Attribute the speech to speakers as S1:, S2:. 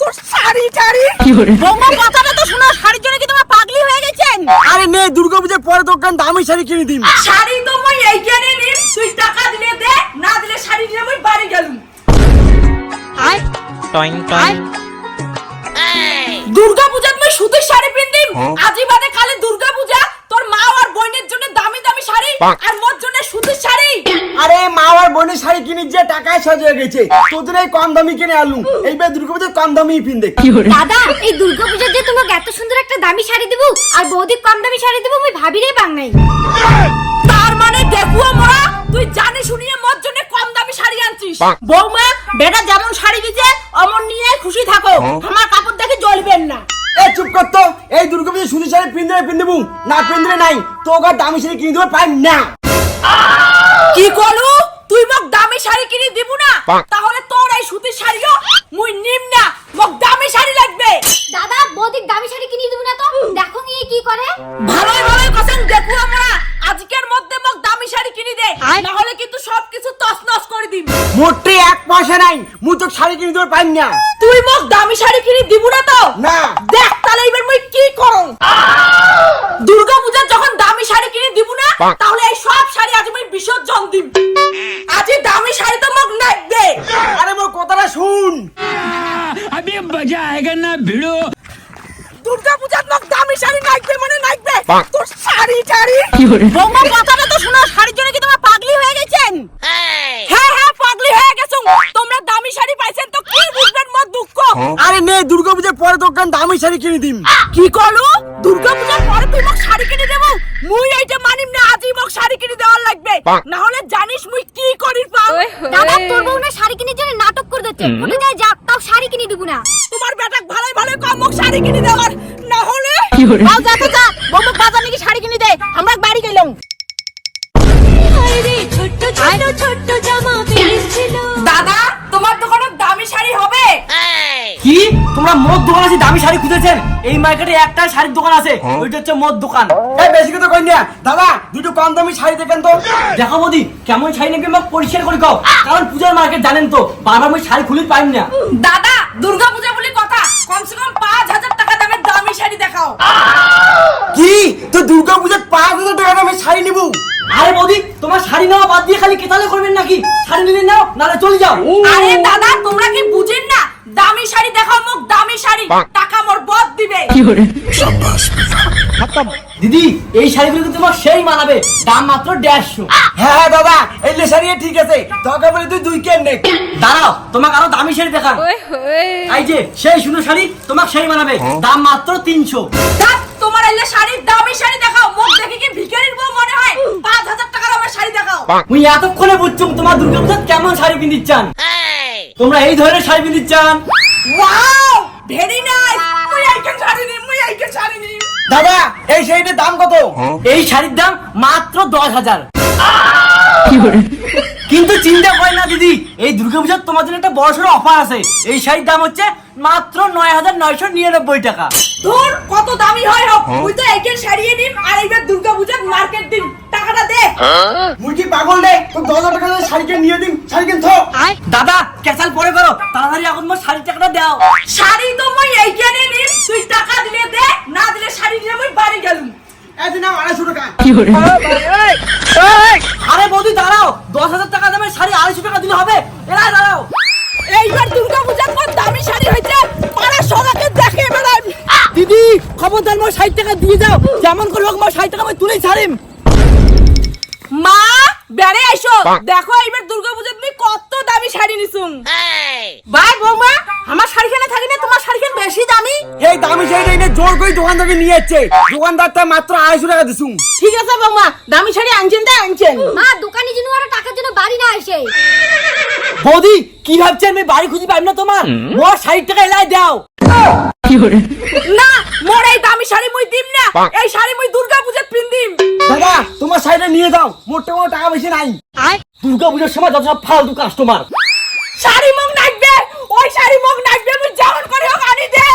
S1: তোর শাড়ি টাড়ি?
S2: বৌমা কথাটা তো শোনো শাড়ির জন্য কি তোমার পাগলি হয়ে গেছেন?
S1: আরে নে দুর্গাপূজার পরে দোকান দামি শাড়ি কিনে দিম।
S2: শাড়ি তো মই এইখানে নিন তুই টাকা দিলে দে না দিলে শাড়ি নিয়ে মই বাড়ি গেলুম।
S3: টইং টইং
S2: দুর্গা পূজাত মই সুতির শাড়ি পিন্দিম আজি বাদে কালে দুর্গা পূজা তোর মা আর বোনের জন্য দামি দামি শাড়ি আর মোর জন্য সুতির শাড়ি।
S1: আরে মা আর বোনের শাড়ি কিনে যে টাকায় সাজিয়ে গেছে। তোদের এই কম দামি কিনে আলু এইবার দুর্গাপূজার কম দামি পিন দেখ
S4: দাদা এই দুর্গাপূজার যে তোমাকে এত সুন্দর একটা দামি শাড়ি দেবো আর বৌদি কম দামি শাড়ি দেবো আমি ভাবিরেই পাং নাই
S2: তার মানে দেখুও মোরা তুই জানি শুনিয়ে মোর জন্য কম দামি শাড়ি আনছিস। বৌমা বেটা যেমন শাড়ি দিছে অমন নিয়ে খুশি থাকো। আমার কাপড় দেখে জ্বলবেন না।
S1: এ চুপ কর তো। এই দুর্গাপূজার সুতি শাড়ি পিন দেবে পিন দেবো। না পিন দেবে নাই। তোকে আর দামি শাড়ি কিনে দেবে পাই না।
S2: কি করলু তুই মোক দামি শাড়ি কিনে দিব না? তাহলে তোর এই সুতির শাড়িও মুই নিম না। মোক দামি শাড়ি লাগবে।
S4: দাদা বৌদির দামি শাড়ি কিনে দেবো না তো? দেখো নিয়ে কি করে।
S2: ভালোই ভালোই কথা দেখু আমরা। আজকের মধ্যে মোক দামি শাড়ি কিনে দে না হলে কিন্তু সবকিছু তছনছ করে দিম।
S1: মোটে এক পয়সা নাই মুই তোকে শাড়ি কিনে দেবে পাই না।
S2: তুই মোক দামি শাড়ি কিনে দিব না তো?
S1: না।
S2: দেখ তাহলে এবার মুই কি করং দুর্গা পূজার যখন দামি শাড়ি কিনে দিব না তাহলে এই সব বিসর্জন দিব আজি দামি শাড়ি তো মোক নাই
S1: আরে মোর কথাটা শুন।
S5: আমি বাজা আয়েগা না ভিড়ো।
S2: দুর্গা পূজাত মোক দামি শাড়ি নাইবে মানে নাইবে। তোর শাড়ি টাড়ি বঙ্গা কথাটা তো শোনা শাড়ির জন্য কি তোমরা পাগলি হয়ে গেছেন? হ্যাঁ। হ্যাঁ, হ্যাঁ পাগলি হয়ে গেছো তোমরা দামি শাড়ি পাইছেন তো কি বুঝবেন মোর দুঃখ?
S1: আরে নে দুর্গা পূজার পরে দোকান দামি শাড়ি কিনে দিম।
S2: কি কলো দুর্গা পূজার পরে তুই মোক শাড়ি কিনে দেবো? মুই এইটা মানিম না আজই মোক শাড়ি কিনে দেওয়ার লাগবে। না হলে জানিস মুই কি করি পাও
S4: দাদা তোর বউ না শাড়ি কিনে জন্য নাটক করে দিচ্ছে। ওটা যায় যাক তাও শাড়ি কিনে দেবো না।
S2: তোমার বেটা ভালোই ভালোই কম মোক শাড়ি কিনে দেওয়ার। না হলে যাও যা তো যা। বৌমা বাজার নাকি শাড়ি কিনে দে। আমরা বাড়ি গেলাম।
S4: ছোট্ট ছোট্ট ছোট্ট জামা
S6: কি? তোমরা মদ দোকান আছে দামি শাড়ি খুঁজেছেন? এই মার্কেটে একটা শাড়ির দোকান আছে। ওইটা হচ্ছে মদ দোকান।
S1: এই বেশি কথা কই না। দাদা দুটো কম দামি শাড়ি দেখেন তো।
S6: দেখো মোদি কেমন শাড়ি নেবে আমাকে পরিষ্কার করে কও। কারণ পূজার মার্কেট জানেন তো বারবার আমি শাড়ি খুলি পাই না।
S2: দাদা দুর্গা পূজা বলে কথা। কমসে কম পাঁচ হাজার টাকা দামের দামি শাড়ি দেখাও।
S1: কি? তো দুর্গাপূজার পাঁচ হাজার টাকা দামে শাড়ি নিবো?
S6: আরে মোদি তোমার শাড়ি নেওয়া বাদ দিয়ে খালি কেতালে করবেন নাকি? শাড়ি নিলে নাও নালে চলে যাও।
S2: আরে দাদা তোমরা কি বুঝেন না? দামি শাড়ি দেখাও মোক দামি শাড়ি। টাকা মোর বদ দিবে।
S6: দিদি এই শাড়িগুলো কিন্তু তোমার সেই মানাবে। দাম মাত্র দেড়শো।
S1: হ্যাঁ হ্যাঁ দাদা এই যে শাড়ি ঠিক আছে। তোকে বলে তুই দুই কেন নে
S6: দাঁড়াও তোমাকে আরও দামি শাড়ি দেখান। এই যে সেই সুন্দর শাড়ি তোমাকে সেই মানাবে। দাম মাত্র তিনশো।
S2: তোমার এলে শাড়ির দামি শাড়ি দেখাও। মোক দেখে কি ভিখারির বউ মনে হয়? পাঁচ হাজার টাকা দামের শাড়ি দেখাও।
S6: মুই এতক্ষণে বুঝছুম তোমার দুর্গা পূজাত কেমন শাড়ি পিন্দিচ্ছান তোমরা এই ধরনের শাড়ি পিন্দিচ্ছান
S2: ওয়াও ভেরি নাইস মুই এইখান শাড়ি নি মুই এইখান শাড়ি নি
S1: দাদা এই শাড়িটার দাম কত?
S6: এই শাড়ির দাম মাত্র দশ হাজার। কিন্তু চিন্তা করে না দিদি। এই দুর্গা পূজার তোমার জন্য একটা বড় সড়ো অফার আছে। এই শাড়ির দাম হচ্ছে মাত্র নয় হাজার নয়শো নিরানব্বই টাকা।
S2: তোর কত দামি হয় হোক? তুই তো শাড়িয়ে নিম আর এইবার দুর্গা পূজার মার্কেট দিম টাকাটা দে।
S1: মুই কি পাগল রে? তো দশ হাজার টাকা দিয়ে শাড়ি নিয়ে দিম শাড়ি কিন থো
S6: দাদা ক্যাসাল পরে করো। তাড়াতাড়ি এখন তোমার শাড়ির টাকাটা দাও।
S2: শাড়ি তো মুই এইখানে নিম তুই টাকা দিলে দে না দিলে শাড়ি নিয়ে মুই বাড়ি গেলুম।
S1: এই দিন আড়াইশো টাকা।
S2: কি
S6: আরে খবরদার আমার ষাট টাকা দিয়ে যাও। যেমন করে হোক আমার ষাট টাকা আমি তুলেই ছাড়িম।
S2: মা বেড়ে আইসো দেখো এইবার দুর্গা পূজা তুমি কত দামি শাড়ি নিছুম। ভাই বৌমা আমার শাড়িখানে থাকি না তোমার শাড়িখান বেশি দামি?
S1: এই দামি শাড়িটা এনে জোর করে দোকান থেকে নিয়ে যাচ্ছে দোকানদারটা মাত্র আড়াইশো টাকা দিছুম।
S2: ঠিক আছে বৌমা দামি শাড়ি আনছেন তাই আনছেন।
S4: মা দোকানি জন্য আর টাকার জন্য বাড়ি না আসে।
S6: বৌদি কি ভাবছেন? আমি বাড়ি খুঁজে পাইব না তোমার। মোর ষাট টাকা এলাই দাও।
S2: না মোর এই দামি শাড়ি মুই দিম না এই শাড়ি মই দুর্গা পূজা পিন্দিম
S1: দাদা তোমার শাড়িটা নিয়ে দাও মোটে মোট টাকা বেশি নাই।
S6: দুর্গা পূজার সময় যত সব ফালতু কাস্টমার
S2: শাড়ি মগ নাচবে ওই শাড়ি মগ নাচবে মুই যেমন করে হোক আনি দে।